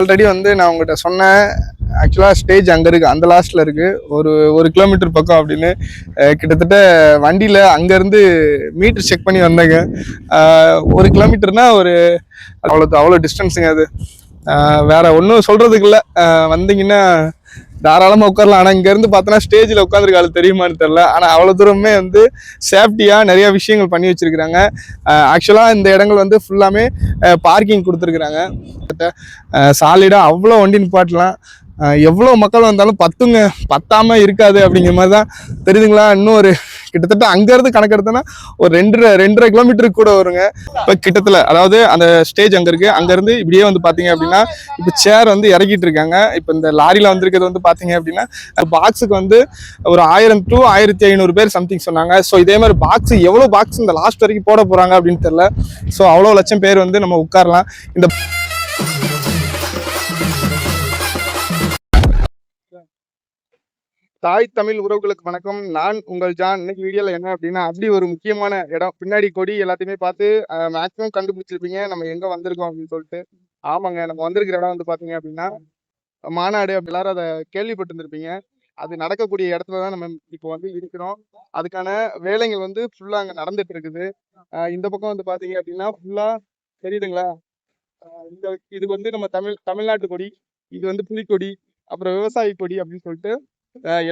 Already வந்து நான் உங்கள்கிட்ட சொன்னேன். ஆக்சுவலாக ஸ்டேஜ் அங்கே இருக்குது அந்த லாஸ்ட்டில் இருக்குது ஒரு ஒரு கிலோமீட்டர் பக்கம் அப்படின்னு. கிட்டத்தட்ட வண்டியில் அங்கேருந்து மீட்டர் செக் பண்ணி வந்தேங்க. ஒரு கிலோமீட்டர்னால் ஒரு அவ்வளோ அவ்வளோ டிஸ்டன்ஸுங்க அது. வேறு ஒன்றும் சொல்கிறதுக்கு இல்லை. வந்தீங்கன்னா தாராளமாக உட்காரலாம். ஆனால் இங்கேருந்து பார்த்தோன்னா ஸ்டேஜில் உட்காந்துருக்காது தெரியுமான்னு தெரில ஆனால் அவ்வளோ தூரமே வந்து சேஃப்டியாக நிறைய விஷயங்கள் பண்ணி வச்சுருக்குறாங்க. ஆக்சுவலாக இந்த இடங்கள் வந்து ஃபுல்லாமே பார்க்கிங் கொடுத்துருக்குறாங்க. சாலிடாக அவ்வளோ வண்டி நிப்பாட்டலாம். எவ்வளோ மக்கள் வந்தாலும் பத்துங்க பத்தாமல் இருக்காது அப்படிங்கிற மாதிரி தான் தெரியுதுங்களா? இன்னும் ஒரு கிட்டத்தட்ட அங்கேருந்து கணக்கெடுத்தோன்னா ஒரு ரெண்டரை ரெண்டரை கிலோமீட்டருக்கு கூட வருங்க. இப்போ கிட்டத்தில் அதாவது அந்த ஸ்டேஜ் அங்கே இருக்குது அங்கேருந்து இப்படியே வந்து பார்த்தீங்க அப்படின்னா இப்போ சேர் வந்து இறக்கிட்டு இருக்காங்க. இப்போ இந்த லாரியில் வந்திருக்கிறது வந்து பார்த்தீங்க அப்படின்னா பாக்ஸுக்கு வந்து ஒரு ஆயிரம் டு ஆயிரத்தி ஐநூறு பேர் சம்திங் சொன்னாங்க. ஸோ இதே மாதிரி பாக்ஸ் எவ்வளோ பாக்ஸ் இந்த லாஸ்ட் வரைக்கும் போட போகிறாங்க அப்படின்னு தெரில ஸோ அவ்வளோ லட்சம் பேர் வந்து நம்ம உட்காரலாம். இந்த தாய் தமிழ் உறவுகளுக்கு வணக்கம். நான் உங்கள் ஜான். இன்னைக்கு வீடியோல என்ன அப்படின்னா அப்படி ஒரு முக்கியமான இடம். பின்னாடி கொடி எல்லாத்தையுமே பார்த்து மேக்ஸிமம் கண்டுபிடிச்சிருப்பீங்க. நம்ம எங்க வந்திருக்கோம் அப்படின்னு சொல்லிட்டு. ஆமாங்க நம்ம வந்திருக்கிற இடம் வந்து பாத்தீங்க அப்படின்னா மாநாடு அப்படி எல்லாரும் அதை கேள்விப்பட்டிருந்திருப்பீங்க. அது நடக்கக்கூடிய இடத்துல தான் நம்ம இப்போ வந்து இருக்கிறோம். அதுக்கான வேலைகள் வந்து ஃபுல்லா அங்க நடந்துட்டு இருக்குது. இந்த பக்கம் வந்து பாத்தீங்க அப்படின்னா ஃபுல்லா தெரியுதுங்களா? இந்த இது வந்து நம்ம தமிழ் தமிழ்நாட்டு கொடி இது வந்து புலிக்கொடி அப்புறம் விவசாய கொடி அப்படின்னு சொல்லிட்டு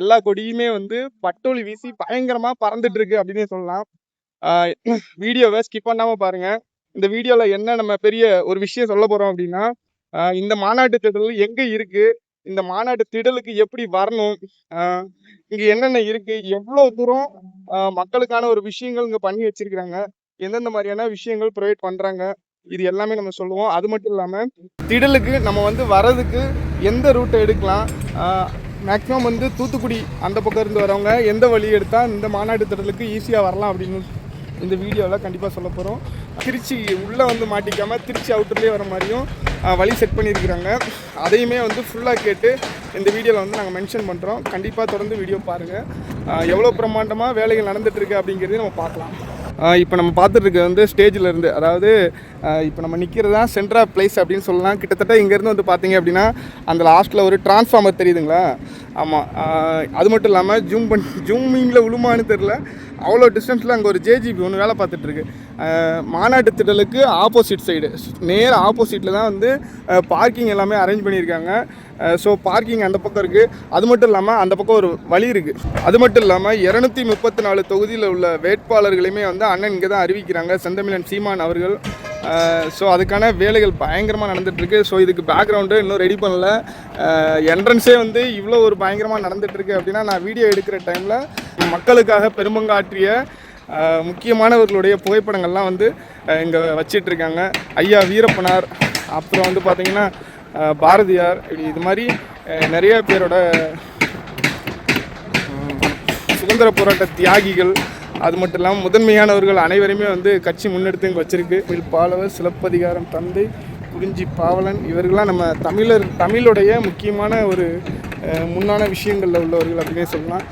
எல்லா கொடியுமே வந்து பட்டோலி வீசி பயங்கரமாக பறந்துட்டு இருக்கு அப்படின்னே சொல்லலாம். வீடியோவை ஸ்கிப் பண்ணாமல் பாருங்க. இந்த வீடியோவில் என்ன நம்ம பெரிய ஒரு விஷயம் சொல்ல போகிறோம் அப்படின்னா இந்த மாநாட்டு திடல் எங்கே இருக்கு? இந்த மாநாட்டு திடலுக்கு எப்படி வரணும்? இங்கே என்னென்ன இருக்கு? எவ்வளோ தூரம் மக்களுக்கான ஒரு விஷயங்கள் இங்கே பண்ணி வச்சிருக்கிறாங்க? எந்தெந்த மாதிரியான விஷயங்கள் ப்ரொவைட் பண்ணுறாங்க இது எல்லாமே நம்ம சொல்லுவோம். அது மட்டும் இல்லாமல் திடலுக்கு நம்ம வந்து வர்றதுக்கு எந்த ரூட்டை எடுக்கலாம்? மேக்ஸிமம் வந்து தூத்துக்குடி அந்த பக்கம் இருந்து வரவங்க எந்த வழி எடுத்தால் இந்த மாநாட்டு திட்டத்துக்கு ஈஸியாக வரலாம் அப்படின்னு இந்த வீடியோவில் கண்டிப்பாக சொல்ல போகிறோம் திருச்சி உள்ளே வந்து மாட்டிக்காமல் திருச்சி அவுட்டர்லேயே வர மாதிரியும் வழி செட் பண்ணியிருக்கிறாங்க. அதையுமே வந்து ஃபுல்லாக கேட்டு இந்த வீடியோவில் வந்து நாங்கள் மென்ஷன் பண்ணுறோம் கண்டிப்பாக தொடர்ந்து வீடியோ பாருங்கள் எவ்வளோ பிரம்மாண்டமாக வேலைகள் நடந்துகிட்ருக்கு அப்படிங்கிறதையும் நம்ம பார்க்கலாம். இப்போ நம்ம பார்த்துட்டு வந்து ஸ்டேஜில் இருந்து அதாவது இப்போ நம்ம நிற்கிறது தான் சென்ட்ரா பிளேஸ் அப்படின்னு சொல்லலாம். கிட்டத்தட்ட இங்கேருந்து வந்து பார்த்தீங்க அப்படின்னா அந்த லாஸ்ட்டில் ஒரு டிரான்ஸ்ஃபார்மர் தெரியுதுங்களா? ஆமாம் அது மட்டும் இல்லாமல் ஜூம் பண்ணி ஜூமிங்கில் விழுமான்னு தெரில அவ்வளோ டிஸ்டன்ஸில் அங்கே ஒரு ஜேஜிபி ஒன்று வேலை பார்த்துட்ருக்கு மாநாட்டு திடலுக்கு ஆப்போசிட் சைடு. நேர் ஆப்போசிட்டில் தான் வந்து பார்க்கிங் எல்லாமே அரேஞ்ச் பண்ணியிருக்காங்க. ஸோ பார்க்கிங் அந்த பக்கம் இருக்குது அது மட்டும் இல்லாமல் அந்த பக்கம் ஒரு வழி இருக்குது அது மட்டும் இல்லாமல் இரநூத்தி முப்பத்தி நாலு தொகுதியில் உள்ள வேட்பாளர்களையுமே வந்து அண்ணன் இங்கே தான் அறிவிக்கிறாங்க. செந்தமிழன் சீமான் அவர்கள். ஸோ அதுக்கான வேலைகள் பயங்கரமாக நடந்துகிட்ருக்கு ஸோ இதுக்கு பேக்ரவுண்டு இன்னும் ரெடி பண்ணல. என்ட்ரன்ஸே வந்து இவ்வளோ ஒரு பயங்கரமாக நடந்துகிட்ருக்கு அப்படின்னா நான் வீடியோ எடுக்கிற டைமில் மக்களுக்காக பெரும்பங்காற்றிய முக்கியமானவர்களுடைய புகைப்படங்கள்லாம் வந்து இங்கே வச்சிட்ருக்காங்க. ஐயா வீரப்பனார் அப்புறம் வந்து பார்த்திங்கன்னா பாரதியார் இப்படி இது மாதிரி நிறைய பேரோட சுதந்திர போராட்ட தியாகிகள் அது மட்டும் இல்லாமல் முதன்மையானவர்கள் அனைவருமே வந்து கட்சி முன்னெடுத்து இங்கே வச்சிருக்கு. வில் பாலவர் சிலப்பதிகாரம் தந்தை குறிஞ்சி பாவலன் இவர்கள்லாம் நம்ம தமிழர் தமிழுடைய முக்கியமான ஒரு முன்னான விஷயங்களில் உள்ளவர்கள் அப்படின்னே சொல்லலாம்.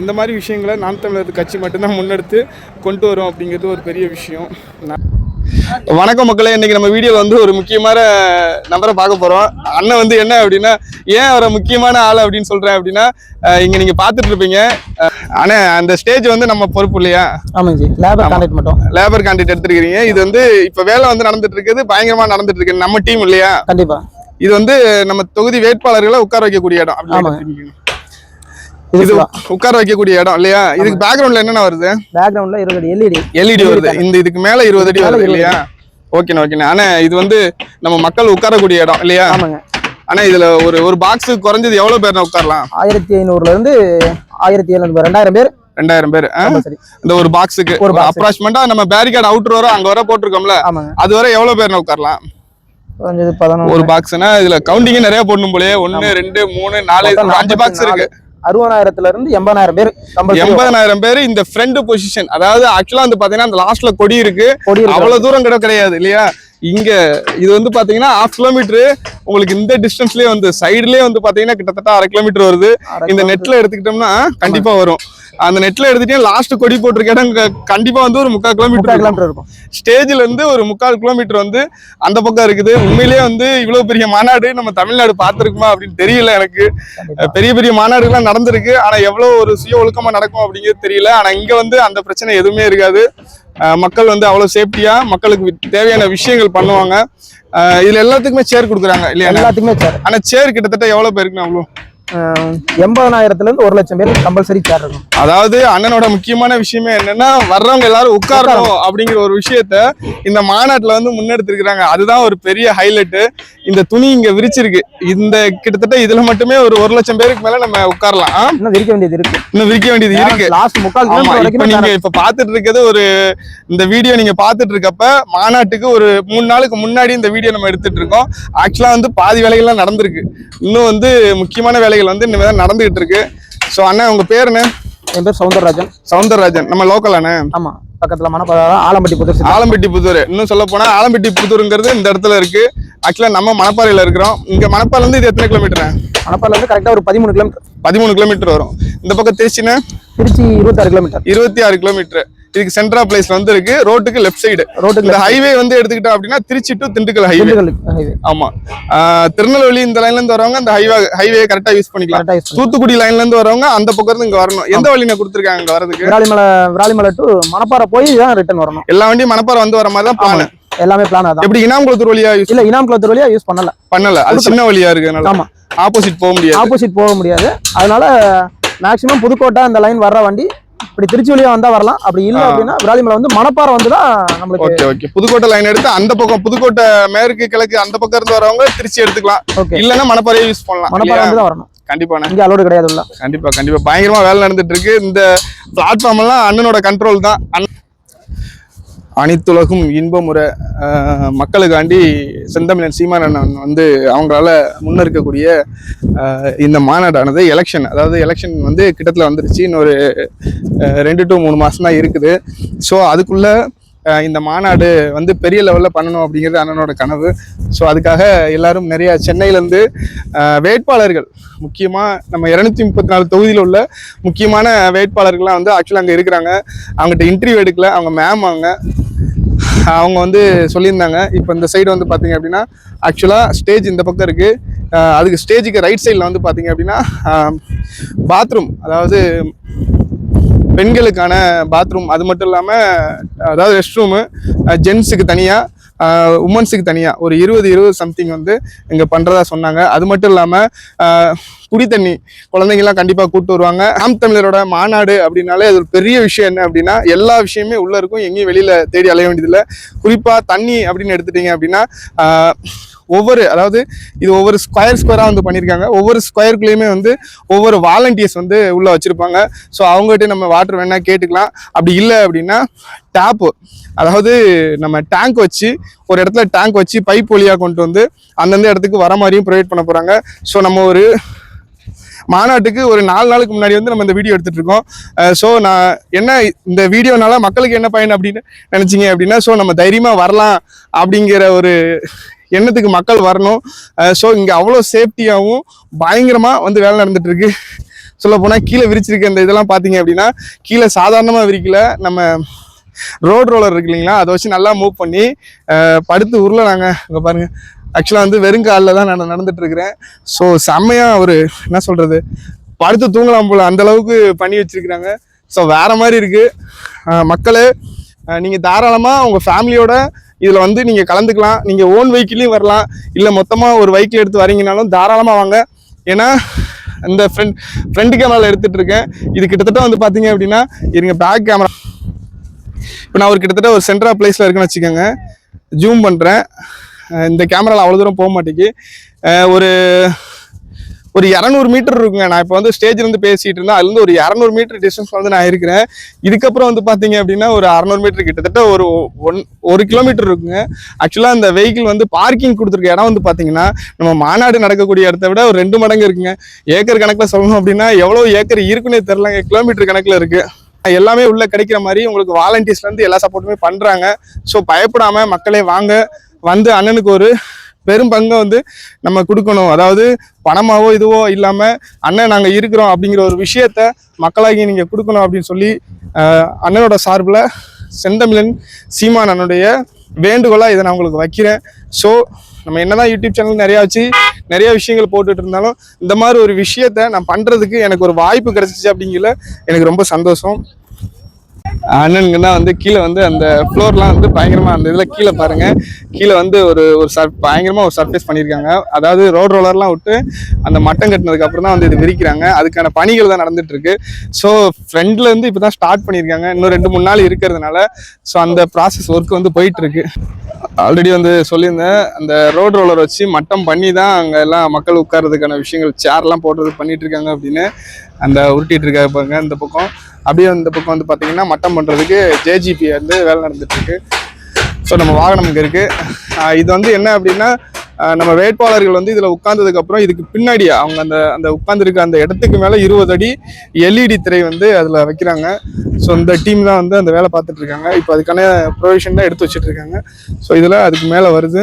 இந்த மாதிரி விஷயங்களை நாம் தமிழர் கட்சி மட்டும்தான் முன்னெடுத்து கொண்டு வரும் அப்படிங்கிறது ஒரு பெரிய விஷயம். வணக்கம் மக்களே இன்னைக்கு நம்ம வீடியோல வந்து ஒரு முக்கியமான நபரை பார்க்க போறோம். அண்ணன் வந்து என்ன அப்படின்னா ஏன் அவரை முக்கியமான ஆள் அப்படின்னு சொல்றேன் அப்படின்னா இங்க நீங்க பாத்துட்டு இருப்பீங்க. அண்ணே அந்த ஸ்டேஜ் வந்து நம்ம பொறுப்பு இல்லையா? ஆமாங்க லேபர் கான்டாக்ட் மட்டும். லேபர் கான்ட்ராக்ட் எடுத்திருக்கீங்க இது வந்து இப்ப வேலை வந்து நடந்துட்டு இருக்குது பயங்கரமா நடந்துட்டு இருக்கு. நம்ம டீம் இல்லையா? கண்டிப்பா. இது வந்து நம்ம தொகுதி வேட்பாளர்களை உட்கார வைக்கக்கூடிய இடம். இது உட்கார வைக்கக்கூடிய இடம் இல்லையா? இதுக்கு பேக்ரவுண்ட்ல என்னென்ன வருது? பேக்ரவுண்ட்ல இருபது எல்இடி எல்இடி வருது. இந்த இதுக்கு மேல இருபது அடி வருது இல்லையா? ஓகேண்ணா ஓகேண்ணா ஆனா இது வந்து நம்ம மக்கள் உட்காரக்கூடிய இடம் இல்லையா? ஆமாங்க. ஆனா இதுல ஒரு ஒரு பாக்ஸ் குறைஞ்சது எவ்வளவு பேர் உட்காரலாம்? ஆயிரத்தி ஐநூறுல இருந்து ஆயிரத்தி எழுநூறு ரெண்டாயிரம் பேர். ரெண்டாயிரம் பேர் இந்த ஒரு பாக்ஸுக்கு ஒரு. அப்ராக்சிமெண்டா நம்ம பேரிகார்டு அவுட்டர் வர அங்க வர போட்டிருக்கோம்ல. அது வரை எவ்வளவு பேர் உட்காரலாம்? ஒரு பாக்ஸ்னா இதுல கவுண்டிங் நிறைய போடணும் போலயே. ஒன்னு ரெண்டு மூணு நாலு அஞ்சு பாக்ஸ் இருக்கு. அறுபதாயிரத்துல இருந்து எண்பதாயிரம் பேர் கம்பல்சரி எண்பதனாயிரம் பேர் இந்த ஃப்ரண்ட் பொசிஷன் அதாவது ஆக்சுவலா வந்து பாத்தீங்கன்னா அந்த லாஸ்ட்ல கொடி இருக்கு. அவ்வளவு தூரம் கூட கிடையாது இல்லையா? இங்க இது வந்து பாத்தீங்கன்னா ஹாஃப் கிலோமீட்டர் உங்களுக்கு இந்த டிஸ்டன்ஸ்லயே வந்து சைடுலயே வந்து பாத்தீங்கன்னா கிட்டத்தட்ட அரை கிலோமீட்டர் வருது. இந்த நெட்ல எடுத்துக்கிட்டோம்னா கண்டிப்பா வரும். அந்த நெட்ல எடுத்துட்டீங்க லாஸ்ட் கொடி போட்டிருக்க இடம் கண்டிப்பா வந்து ஒரு முக்கால் கிலோமீட்டர் கிலோமீட்டர் இருக்கும். ஸ்டேஜ்ல இருந்து ஒரு முக்கால் கிலோமீட்டர் வந்து அந்த பக்கம் இருக்குது. உண்மையிலேயே வந்து இவ்வளவு பெரிய மாநாடு நம்ம தமிழ்நாடு பார்த்திருக்குமா அப்படின்னு தெரியல எனக்கு. பெரிய பெரிய மாநாடுகள்லாம் நடந்திருக்கு. ஆனா எவ்வளவு ஒரு சுய ஒழுக்கமா நடக்கும் அப்படிங்கிறது தெரியல. ஆனா இங்க வந்து அந்த பிரச்சனை எதுவுமே இருக்காது. மக்கள் வந்து அவ்வளவு சேஃப்டியா மக்களுக்கு தேவையான விஷயங்கள் பண்ணுவாங்க. இதுல எல்லாத்துக்குமே சேர் கொடுக்குறாங்க இல்லையா எல்லாத்துக்குமே சேர் ஆனா சேர் கிட்டத்தட்ட எவ்வளவு பேருக்கு அவ்வளவு எண்பதனாயிரத்துல இருந்து ஒரு லட்சம் பேர் கம்பல்சரி சேர் இருக்கும் அதாவது அண்ணனோட முக்கியமான விஷயமே என்னன்னா வர்றவங்க எல்லாரும் உட்காரணும் அப்படிங்கிற ஒரு விஷயத்த இந்த மாநாட்டுல வந்து முன்னெடுத்திருக்கிறாங்க. அதுதான் ஒரு பெரிய ஹைலைட் இந்த துணி இங்க விரிச்சிருக்கு. இந்த கிட்டத்தட்ட இதுல மட்டுமே ஒரு ஒரு லட்சம் பேருக்கு மேல நம்ம உட்காரலாம்? இன்னும் விரிக்க வேண்டியது இருக்கு. இன்னும் விரிக்க வேண்டியது இருக்கு. லாஸ்ட் முக்கால் இப்ப வரைக்கும் நீங்க இப்ப பாத்துட்டு இருக்கிறது ஒரு இந்த வீடியோ நீங்க பாத்துட்டு இருக்கப்ப மாநாட்டுக்கு ஒரு மூணு நாளுக்கு முன்னாடி இந்த வீடியோ நம்ம எடுத்துட்டு இருக்கோம். ஆக்சுவலா வந்து பாதி வேலைகள்லாம் நடந்திருக்கு. இன்னும் வந்து முக்கியமான வேலைகள் வந்து இனிமே தான் நடந்துகிட்டு இருக்கு. சோ அண்ணா உங்க பேர் என்ன? என் பேர் சவுந்தரராஜன். சவுந்தரராஜன். நம்ம லோக்கல் அண்ணே ஆமா. பக்கத்துல மணப்பாறை ஆலம்பட்டி புதுசு சித்தா. ஆலம்பட்டி புதூர் இன்னும் சொல்ல போனா ஆலம்பட்டி புதூருங்கிறது இந்த இடத்துல இருக்கு. ஆக்சுவலா நம்ம மணப்பாறையில இருக்கிறோம். இங்க மணப்பாறையில இருந்து இது எத்தனை கிலோமீட்டர் மணப்பாறையில இருந்து கரெக்டா ஒரு பதிமூணு கிலோமீட்டர் பதிமூணு கிலோமீட்டர் வரும். இந்த பக்கம் திருச்சின்னா திருச்சி இருபத்தாறு கிலோமீட்டர் இருபத்தி ஆறு கிலோமீட்டர் இதுக்கு சென்ட்ரா பிளேஸ் வந்து இருக்கு ரோட்டுக்கு லெஃப்ட் சைடு ரோட்டுக்கு இந்த ஹைவே வந்து எடுத்துக்கிட்டோம் அப்படின்னா திருச்சி டு திண்டுக்கல் ஹைவே ஆமா. திருநெல்வேலி இந்த லைன்ல இருந்து வரவங்க அந்த ஹைவே ஹைவே கரெக்டா யூஸ் பண்ணிக்கலாம். தூத்துக்குடி லைன்ல இருந்து வரவங்க அந்த பக்கம் இருந்து இங்க வரணும். எந்த வழியில கொடுத்துருக்காங்க இங்க வரதுக்கு விராலிமலை விராலிமலை டு மணப்பாறை போய் தான் ரிட்டர்ன் வரணும். எல்லா வண்டியும் மணப்பாறை வந்து வர மாதிரி தான் பிளான் எல்லாமே பிளான் அதான். எப்படி இனாம்குளத்தூர் வழியா யூஸ் இல்ல இனாம் குளத்தூர் வழியா யூஸ் பண்ணல. பண்ணல. அது சின்ன வழியா இருக்கு ஆமா. ஆப்போசிட் போக முடியாது. ஆப்போசிட் போக முடியாது. அதனால மேக்ஸிமம் புதுக்கோட்டை அந்த லைன் வர்ற வண்டி இப்படி திருச்சி வழியா வந்தா வரலாம். அப்படி இல்ல. அப்படின்னா விராலிமலை வந்து மணப்பாறை வந்து தான் நம்மளுக்கு ஓகே ஓகே. புதுக்கோட்டை லைன் எடுத்து அந்த பக்கம் புதுக்கோட்டை மேற்கு கிழக்கு அந்த பக்கம் இருந்து வரவங்க திருச்சி எடுத்துக்கலாம். ஓகே. இல்லன்னா மணப்பாறையை யூஸ் பண்ணலாம். மணப்பாறை? வந்து தான் வரணும். கண்டிப்பாண்ணே இங்க அலோடு கிடையாது கண்டிப்பா கண்டிப்பா. பயங்கரமா வேலை நடந்துட்டு இருக்கு. இந்த பிளாட்ஃபார்ம் எல்லாம் அண்ணனோட கண்ட்ரோல் தான். அனைத்துலகும் இன்பமுறை மக்களுக்காண்டி செந்தமிழன் சீமானன் வந்து அவங்களால முன்னெடுக்கக்கூடிய இந்த மாநாடானது எலெக்ஷன் அதாவது எலெக்ஷன் வந்து கிட்டத்தில் வந்துருச்சு. இன்னொரு ரெண்டு டு மூணு மாதம் தான் இருக்குது. ஸோ அதுக்குள்ளே இந்த மாநாடு வந்து பெரிய லெவலில் பண்ணணும் அப்படிங்கிறது அண்ணனோட கனவு. ஸோ அதுக்காக எல்லாரும் நிறைய சென்னையிலேருந்து வேட்பாளர்கள் முக்கியமாக நம்ம இரநூத்தி முப்பத்தி நாலு தொகுதியில் உள்ள முக்கியமான வேட்பாளர்கள்லாம் வந்து ஆக்சுவலாக அங்கே இருக்கிறாங்க. அவங்ககிட்ட இன்டர்வியூ எடுக்கல. அவங்க மேம் அவங்க. அவங்க வந்து சொல்லியிருந்தாங்க. இப்போ இந்த சைடு வந்து பார்த்தீங்க அப்படின்னா ஆக்சுவலாக ஸ்டேஜ் இந்த பக்கம் இருக்குது அதுக்கு ஸ்டேஜுக்கு ரைட் சைடில் வந்து பார்த்தீங்க அப்படின்னா பாத்ரூம் அதாவது பெண்களுக்கான பாத்ரூம் அது மட்டும் இல்லாமல் அதாவது ரெஸ்ட் ரூமு ஜென்ஸுக்கு தனியாக உமன்ஸுக்கு தனியாக ஒரு இருபது இருபது சம்திங் வந்து இங்கே பண்ணுறதா சொன்னாங்க. அது மட்டும் இல்லாமல் குடி தண்ணி குழந்தைங்கலாம் கண்டிப்பாக கூப்பிட்டு வருவாங்க. நாம் தமிழரோட மாநாடு அப்படின்னாலே அது ஒரு பெரிய விஷயம் என்ன அப்படின்னா எல்லா விஷயமே உள்ளே இருக்கும். எங்கேயும் வெளியில் தேடி அலைய வேண்டியதில்லை. குறிப்பாக தண்ணி அப்படின்னு எடுத்துட்டீங்க அப்படின்னா ஒவ்வொரு அதாவது இது ஒவ்வொரு ஸ்கொயர் ஸ்கொயராக வந்து பண்ணியிருக்காங்க ஒவ்வொரு ஸ்கொயருக்குள்ளேயுமே வந்து ஒவ்வொரு வாலண்டியர்ஸ் வந்து உள்ளே வச்சுருப்பாங்க. ஸோ அவங்ககிட்ட நம்ம வாட்டர் வேணால் கேட்டுக்கலாம். அப்படி இல்லை அப்படின்னா டேப்பு அதாவது நம்ம டேங்க் வச்சு ஒரு இடத்துல டேங்க் வச்சு பைப் வழியாக கொண்டு வந்து அந்தந்த இடத்துக்கு வர மாதிரியும் ப்ரொவைட் பண்ண போகிறாங்க ஸோ நம்ம ஒரு மாநாட்டுக்கு ஒரு நாலு நாளுக்கு முன்னாடி வந்து நம்ம இந்த வீடியோ எடுத்துகிட்டு இருக்கோம். ஸோ நான் என்ன இந்த வீடியோனால மக்களுக்கு என்ன பயன் அப்படின்னு நினச்சிங்க அப்படின்னா ஸோ நம்ம தைரியமாக வரலாம் அப்படிங்கிற ஒரு எண்ணத்துக்கு மக்கள் வரணும்? ஸோ இங்கே அவ்வளோ சேஃப்டியாகவும் பயங்கரமாக வந்து வேலை நடந்துட்டு இருக்கு சொல்ல போனால் கீழே விரிச்சிருக்க இந்த இதெல்லாம் பார்த்தீங்க அப்படின்னா கீழே சாதாரணமாக விரிக்கல. நம்ம ரோட் ரோலர் இருக்கு இல்லைங்களா? அதை வச்சு நல்லா மூவ் பண்ணி படுத்து படுத்து நாங்கள் இங்கே பாருங்க. ஆக்சுவலாக வந்து வெறுங்காலில் தான் நான் நடந்துட்டு இருக்கிறேன் ஸோ செம்மையாக ஒரு என்ன சொல்கிறது படுத்து தூங்கலாம் போல் அந்த அளவுக்கு பண்ணி வச்சிருக்கிறாங்க. ஸோ வேற மாதிரி இருக்குது மக்களே நீங்கள் தாராளமாக உங்கள் ஃபேமிலியோட இதில் வந்து நீங்கள் கலந்துக்கலாம். நீங்கள் ஓன் வெஹிக்கிளையும் வரலாம். இல்லை மொத்தமாக ஒரு வெஹிக்கிள் எடுத்து வரீங்கனாலும் தாராளமாக வாங்க. ஏன்னா இந்த ஃப்ரெண்ட் ஃப்ரண்ட் கேமராவில் எடுத்துகிட்டு இருக்கேன் இது கிட்டத்தட்ட வந்து பார்த்தீங்க அப்படின்னா இருங்க பேக் கேமரா இப்போ நான் ஒரு கிட்டத்தட்ட ஒரு சென்ட்ரா பிளேஸில் இருக்குன்னு வச்சுக்கோங்க. ஜூம் பண்ணுறேன் இந்த கேமராவில் அவ்வளோ தூரம் போக மாட்டேங்கி ஒரு ஒரு இரநூறு மீட்டர் இருக்குங்க. நான் இப்போ வந்து ஸ்டேஜ்லேருந்து பேசிகிட்டு இருந்தேன். அதுலேருந்து ஒரு இரநூறு மீட்டர் டிஸ்டன்ஸ் வந்து நான் இருக்கிறேன். இதுக்கப்புறம் வந்து பார்த்தீங்க அப்படின்னா ஒரு அறநூறு மீட்டர் கிட்டத்தட்ட ஒரு ஒன் ஒரு கிலோமீட்டர் இருக்குங்க. ஆக்சுவலாக அந்த வெஹிக்கிள் வந்து பார்க்கிங் கொடுத்துருக்க இடம் வந்து பார்த்தீங்கன்னா நம்ம மாநாடு நடக்கக்கூடிய இடத்த விட ஒரு ரெண்டு மடங்கு இருக்குங்க. ஏக்கர் கணக்கில் சொல்லணும் அப்படின்னா எவ்வளோ ஏக்கர் இருக்குன்னே தெரிலங்க கிலோமீட்டர் கணக்கில் இருக்குது எல்லாமே உள்ள கிடைக்கிற மாதிரி உங்களுக்கு வாலண்டியர்ஸ்லேருந்து எல்லா சப்போர்ட்டுமே பண்ணுறாங்க ஸோ பயப்படாமல் மக்களே வாங்க. வந்து அண்ணனுக்கு ஒரு பெரும் பங்கை வந்து நம்ம கொடுக்கணும். அதாவது பணமாவோ இதுவோ இல்லாமல் அண்ணன் நாங்கள் இருக்கிறோம் அப்படிங்கிற ஒரு விஷயத்த மக்களாகி நீங்கள் கொடுக்கணும் அப்படின்னு சொல்லி அண்ணனோட சார்பில் செந்தமிழன் சீமான் அண்ணனுடைய வேண்டுகோளாக இதை நான் உங்களுக்கு வைக்கிறேன். ஸோ நம்ம என்னதான் யூடியூப் சேனல் நிறையா வச்சு நிறைய விஷயங்கள் போட்டுட்டு இருந்தாலும் இந்த மாதிரி ஒரு விஷயத்த நான் பண்ணுறதுக்கு எனக்கு ஒரு வாய்ப்பு கிடைச்சிச்சு அப்படிங்கிற எனக்கு ரொம்ப சந்தோஷம். அண்ணனுங்க தான் வந்து கீழே வந்து அந்த ஃப்ளோர்லாம் வந்து பயங்கரமாக அந்த இதில் கீழே பாருங்க. கீழே வந்து ஒரு ஒரு சர் பயங்கரமாக ஒரு சர்ஃபேஸ் பண்ணியிருக்காங்க. அதாவது ரோட் ரோலர்லாம் விட்டு அந்த மட்டம் கட்டினதுக்கப்புறம் தான் வந்து இது விரிக்கிறாங்க. அதுக்கான பணிகள் தான் நடந்துட்டு ஸோ ஃப்ரெண்ட்லேருந்து இப்போ தான் ஸ்டார்ட் பண்ணியிருக்காங்க. இன்னும் ரெண்டு மூணு நாள் இருக்கிறதுனால ஸோ அந்த ப்ராசஸ் ஒர்க் வந்து போயிட்டுருக்கு. ஆல்ரெடி வந்து சொல்லியிருந்தேன் அந்த ரோட் ரோலர் வச்சு மட்டம் பண்ணி தான் அங்கே எல்லாம் மக்கள் உட்கார்றதுக்கான விஷயங்கள் சேர்லாம் போடுறது பண்ணிகிட்ருக்காங்க இருக்காங்க அப்படின்னு. அந்த உருட்டிட்டு இருக்காரு பாருங்க இந்த பக்கம். அப்படியே இந்த பக்கம் வந்து பார்த்தீங்கன்னா மட்டம் பண்ணுறதுக்கு ஜேஜிபி வந்து வேலை நடந்துட்டு இருக்கு. ஸோ நம்ம வாகனம் இங்கே இருக்கு. இது வந்து என்ன அப்படின்னா நம்ம வேட்பாளர்கள் வந்து இதில் உட்கார்ந்ததுக்கு அப்புறம் இதுக்கு பின்னாடி அவங்க அந்த அந்த உட்கார்ந்துருக்க அந்த இடத்துக்கு மேலே இருபது அடி எல்இடி திரை வந்து அதில் வைக்கிறாங்க. ஸோ இந்த டீம் தான் வந்து அந்த வேலை பார்த்துட்டு இருக்காங்க. இப்போ அதுக்கான ப்ரொவிஷன் தான் எடுத்து வச்சுட்டு இருக்காங்க. ஸோ இதில் அதுக்கு மேலே வருது.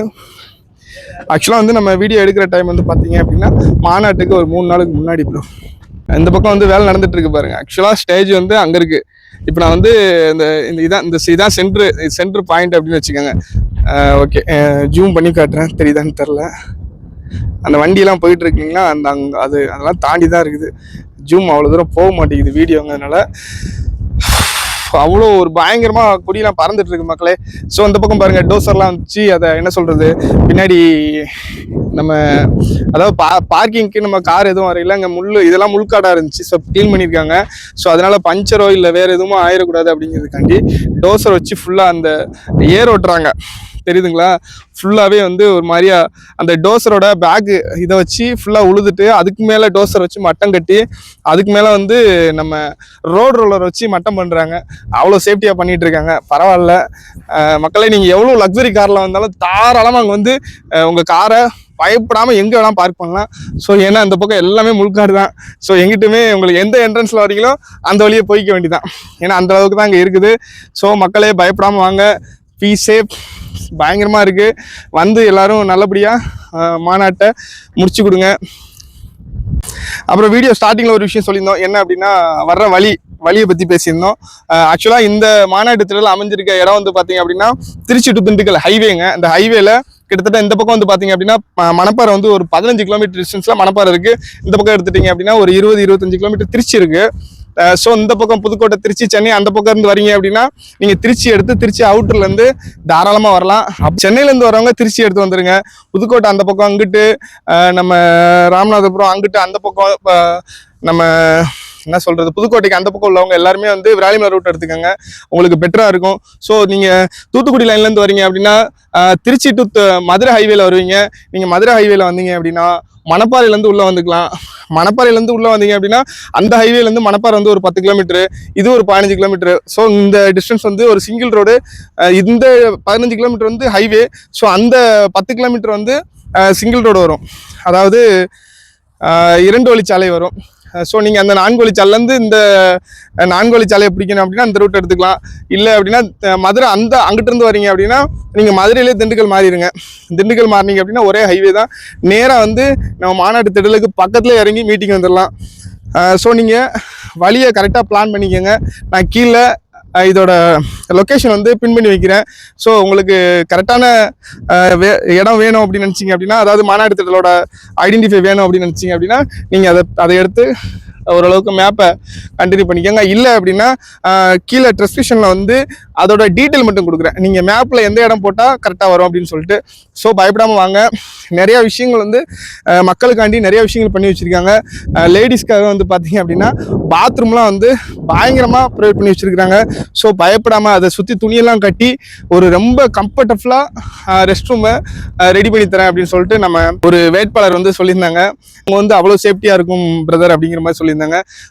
ஆக்சுவலாக வந்து நம்ம வீடியோ எடுக்கிற டைம் வந்து பார்த்தீங்க அப்படின்னா மாநாட்டுக்கு ஒரு மூணு நாளுக்கு முன்னாடி ப்ரோ இந்த பக்கம் வந்து வேலை நடந்துட்டு இருக்கு பாருங்க ஆக்சுவலாக ஸ்டேஜ் வந்து அங்கே இருக்கு. இப்போ நான் வந்து இந்த இந்த இதான் இந்த இதான் சென்ட்ரு சென்ட்ரு பாயிண்ட் அப்படின்னு வச்சுக்கோங்க. ஓகே ஜூம் பண்ணி காட்டுறேன். தெரியுதான்னு தெரில அந்த வண்டியெல்லாம் போயிட்டு இருக்கீங்களா அந்த அங்கே அது அதெல்லாம் தாண்டி தான் இருக்குது. ஜூம் அவ்வளோ தூரம் போக மாட்டேங்குது வீடியோங்கிறதுனால அவ்வளோ ஒரு பயங்கரமாக கொடியெலாம் பறந்துட்டு இருக்கு மக்களே. ஸோ அந்த பக்கம் பாருங்கள் டோசர்லாம் வச்சு அதை என்ன சொல்கிறது பின்னாடி நம்ம அதாவது பா பார்க்கிங்க்கு நம்ம கார் எதுவும் வரையில அங்கே முள் இதெல்லாம் முள்காடாக இருந்துச்சு. ஸோ க்ளீன் பண்ணியிருக்காங்க. ஸோ அதனால் பஞ்சரோ இல்லை வேறு எதுவும் ஆயிடக்கூடாது அப்படிங்கிறதுக்காண்டி டோசர் வச்சு ஃபுல்லாக அந்த ஏர் ஓட்டுறாங்க. தெரியுதுங்களா? ஃபுல்லாகவே வந்து ஒரு மாதிரியா அந்த டோசரோட பேக்கு இதை வச்சு ஃபுல்லாக உழுதுட்டு அதுக்கு மேலே டோசர் வச்சு மட்டம் கட்டி அதுக்கு மேலே வந்து நம்ம ரோடு ரோலர் வச்சு மட்டம் பண்ணுறாங்க அவ்வளோ சேஃப்டியாக பண்ணிகிட்டு இருக்காங்க. பரவாயில்ல. மக்களை மக்களே நீங்கள் எவ்வளோ லக்ஸரி காரில் வந்தாலும் தாராளமாக அங்கே வந்து உங்கள் காரை பயப்படாமல் எங்கே வேணால் பார்க் பண்ணலாம். ஸோ ஏன்னா அந்த பக்கம் எல்லாமே முழுக்காடு தான். ஸோ எங்கிட்டுமே உங்களுக்கு எந்த என்ட்ரன்ஸில் வரீங்களோ அந்த வழியே போய்க்க வேண்டியதான் ஏன்னா அந்த அளவுக்கு தான் அங்கே இருக்குது. ஸோ மக்களே பயப்படாமல் வாங்க. பீஸே பயங்கரமாக இருக்குது வந்து எல்லோரும் நல்லபடியாக மாநாட்டை முடிச்சு கொடுங்க. அப்புறம் வீடியோ ஸ்டார்டிங்கில் ஒரு விஷயம் சொல்லியிருந்தோம். என்ன அப்படின்னா வர்ற வழி வழியை பற்றி பேசியிருந்தோம். ஆக்சுவலாக இந்த மாநாட்டு திடல் அமைஞ்சிருக்க இடம் வந்து பார்த்தீங்க அப்படின்னா திருச்சி டு திண்டுக்கல் ஹைவேங்க இந்த ஹைவேல கிட்டத்தட்ட இந்த பக்கம் வந்து பார்த்தீங்க அப்படின்னா மணப்பாறை வந்து ஒரு பதினஞ்சு கிலோமீட்டர் டிஸ்டன்ஸில் மணப்பாறை இருக்குது இந்த பக்கம் எடுத்துட்டீங்க அப்படின்னா ஒரு இருபது இருபத்தஞ்சு கிலோமீட்டர் திருச்சி இருக்குது ஸோ இந்த பக்கம் புதுக்கோட்டை திருச்சி சென்னை அந்த பக்கம் இருந்து வரீங்க அப்படின்னா நீங்கள் திருச்சி எடுத்து திருச்சி அவுட்டர்லேருந்து தாராளமாக வரலாம். அப் சென்னையிலேருந்து வரவங்க திருச்சி எடுத்து வந்துடுங்க புதுக்கோட்டை அந்த பக்கம் அங்கிட்டு நம்ம ராமநாதபுரம் அங்கிட்டு அந்த பக்கம் நம்ம என்ன சொல்கிறது புதுக்கோட்டைக்கு அந்த பக்கம் உள்ளவங்க எல்லாருமே வந்து விராலிமலை ரூட் எடுத்துக்கோங்க. உங்களுக்கு பெட்டராக இருக்கும். ஸோ நீங்கள் தூத்துக்குடி லைன்லேருந்து வரீங்க அப்படின்னா திருச்சி டு மதுரை ஹைவேல வருவீங்க. நீங்கள் மதுரை ஹைவேல வந்தீங்க அப்படின்னா மணப்பாறையிலேருந்து உள்ளே வந்துக்கலாம். மணப்பாறையிலேருந்து உள்ளே வந்தீங்க அப்படின்னா அந்த ஹைவேலேருந்து மணப்பாறை வந்து ஒரு பத்து கிலோமீட்டரு இது ஒரு பதினஞ்சு கிலோமீட்டரு ஸோ இந்த டிஸ்டன்ஸ் வந்து ஒரு சிங்கிள் ரோடு இந்த பதினஞ்சு கிலோமீட்டர் வந்து ஹைவே ஸோ அந்த பத்து கிலோமீட்டர் வந்து சிங்கிள் ரோடு வரும். அதாவது இரண்டு வழிச்சாலை வரும். ஸோ நீங்கள் அந்த நான்கொழிச்சாலேருந்து இந்த அஹ், பிடிக்கணும் அப்படின்னா அந்த ரூட் எடுத்துக்கலாம். இல்லை அப்படின்னா மதுரை அந்த அங்கிட்டிருந்து வரீங்க அப்படின்னா நீங்கள் மதுரையிலே திண்டுக்கல் மாறிடுங்க. திண்டுக்கல் மாறினீங்க அப்படின்னா ஒரே ஹைவே தான். நேராக வந்து நம்ம மாநாட்டு திடலுக்கு பக்கத்தில் இறங்கி மீட்டிங் வந்துடலாம் ஸோ நீங்கள் வழியை கரெக்டாக பிளான் பண்ணிக்கோங்க. நான் கீழே இதோட லொக்கேஷன் வந்து பின் பண்ணி வைக்கிறேன். ஸோ உங்களுக்கு கரெக்டான வே இடம் வேணும் அப்படின்னு நினச்சிங்க அப்படின்னா அதாவது மாநாடு திட்டத்தோட ஐடென்டிஃபை வேணும் அப்படின்னு நினச்சிங்க அப்படின்னா நீங்கள் அதை அதை எடுத்து ஓரளவுக்கு மேப்பை கண்டினியூ பண்ணிக்கோங்க. இல்லை அப்படின்னா கீழே டிஸ்கிரிப்ஷனில் வந்து அதோட டீட்டெயில் மட்டும் கொடுக்குறேன். நீங்கள் மேப்பில் எந்த இடம் போட்டால் கரெக்டாக வரும் அப்படின்னு சொல்லிட்டு. ஸோ பயப்படாமல் வாங்க. நிறையா விஷயங்கள் வந்து மக்களுக்காண்டி நிறையா விஷயங்கள் பண்ணி வச்சுருக்காங்க. லேடிஸ்க்காக வந்து பார்த்தீங்க அப்படின்னா பாத்ரூம்லாம் வந்து பயங்கரமாக ப்ரொவைட் பண்ணி வச்சுருக்காங்க ஸோ பயப்படாமல் அதை சுற்றி துணியெல்லாம் கட்டி ஒரு ரொம்ப கம்ஃபர்டபுளாக ரெஸ்ட் ரூமை ரெடி பண்ணி தரேன் அப்படின்னு சொல்லிட்டு நம்ம ஒரு வேட்பாளர் வந்து சொல்லியிருந்தாங்க. அவங்க வந்து அவ்வளோ சேஃப்டியாக இருக்கும் பிரதர் அப்படிங்கிற மாதிரி சொல்லியிருந்தாங்க.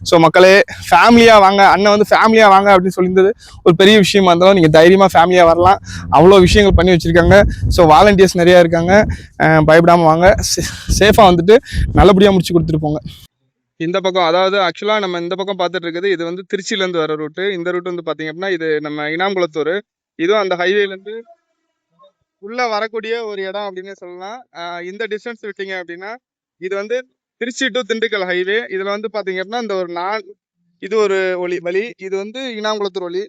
ஸோ மக்களே ஃபேமிலியாக வாங்க அண்ணன் வந்து ஃபேமிலியாக வாங்க அப்படின்னு சொல்லியிருந்தது ஒரு பெரிய விஷயமா இருந்தாலும் நீங்கள் தைரியமாக ஃபேமிலியாக வரலாம். அவ்வளோ விஷயங்கள் பண்ணி வச்சுருக்காங்க. ஸோ வாலண்டியர்ஸ் நிறையா இருக்காங்க. பயப்படாமல் வாங்க. சேஃபாக வந்துட்டு நல்லபடியாக முடிச்சு கொடுத்துட்டு போங்க. இந்த பக்கம் அதாவது ஆக்சுவலாக நம்ம இந்த பக்கம் பார்த்துட்டு இருக்குது இது வந்து திருச்சியிலேருந்து வர ரூட்டு இந்த ரூட் வந்து பார்த்தீங்க அப்படின்னா இது நம்ம இனாம்குளத்தூர். இதுவும் அந்த ஹைவேலேருந்து உள்ளே வரக்கூடிய ஒரு இடம் அப்படின்னு சொல்லலாம். இந்த டிஸ்டன்ஸ் விட்டீங்க அப்படின்னா இது வந்து திருச்சி டு திண்டுக்கல் ஹைவே இதுல வந்து பாத்தீங்க அப்படின்னா இந்த ஒரு நான் இது ஒரு ஒளி வழி. இது வந்து இனாங்குளத்தூர் வழி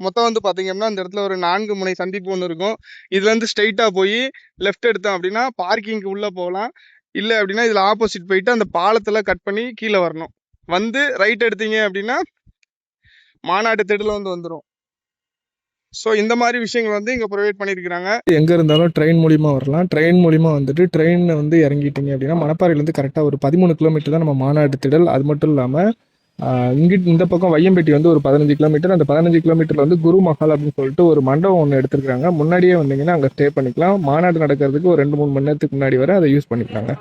மொத்தம் வந்து பாத்தீங்க அப்படின்னா இந்த இடத்துல ஒரு நான்கு முனை சந்திப்பு ஒன்று இருக்கும். இதுல இருந்து ஸ்ட்ரைட்டா போய் லெஃப்ட் எடுத்தோம் அப்படின்னா பார்க்கிங்க்கு உள்ள போகலாம். இல்ல அப்படின்னா இதுல ஆப்போசிட் போயிட்டு அந்த பாலத்துல கட் பண்ணி கீழே வரணும். வந்து ரைட் எடுத்தீங்க அப்படின்னா மாநாட்டு திடல வந்து வந்துடும் ஸோ இந்த மாதிரி விஷயங்கள் வந்து இங்கே ப்ரொவைட் பண்ணியிருக்கிறாங்க எங்கே இருந்தாலும் ட்ரெயின் மூலிமா வரலாம். ட்ரெயின் மூலிமா வந்துட்டு ட்ரெயினில் வந்து இறங்கிட்டீங்க அப்படின்னா மணப்பாறையிலேருந்து கரெக்டாக ஒரு பதிமூணு கிலோமீட்டர் தான் நம்ம மாநாடு திடல் அது மட்டும் இல்லாமல் இங்கிட்டு இந்த பக்கம் வையம்பேட்டி வந்து ஒரு பதினஞ்சு கிலோமீட்டர் அந்த பதினஞ்சு கிலோமீட்டரில் வந்து குரு மஹால் அப்படின்னு சொல்லிட்டு ஒரு மண்டபம் ஒன்று எடுத்துருக்காங்க முன்னாடியே வந்தீங்கன்னா அங்கே ஸ்டே பண்ணிக்கலாம். மாநாடு நடக்கிறதுக்கு ஒரு ரெண்டு மூணு மணி நேரத்துக்கு முன்னாடி வரை அதை யூஸ் பண்ணிக்கலாங்க.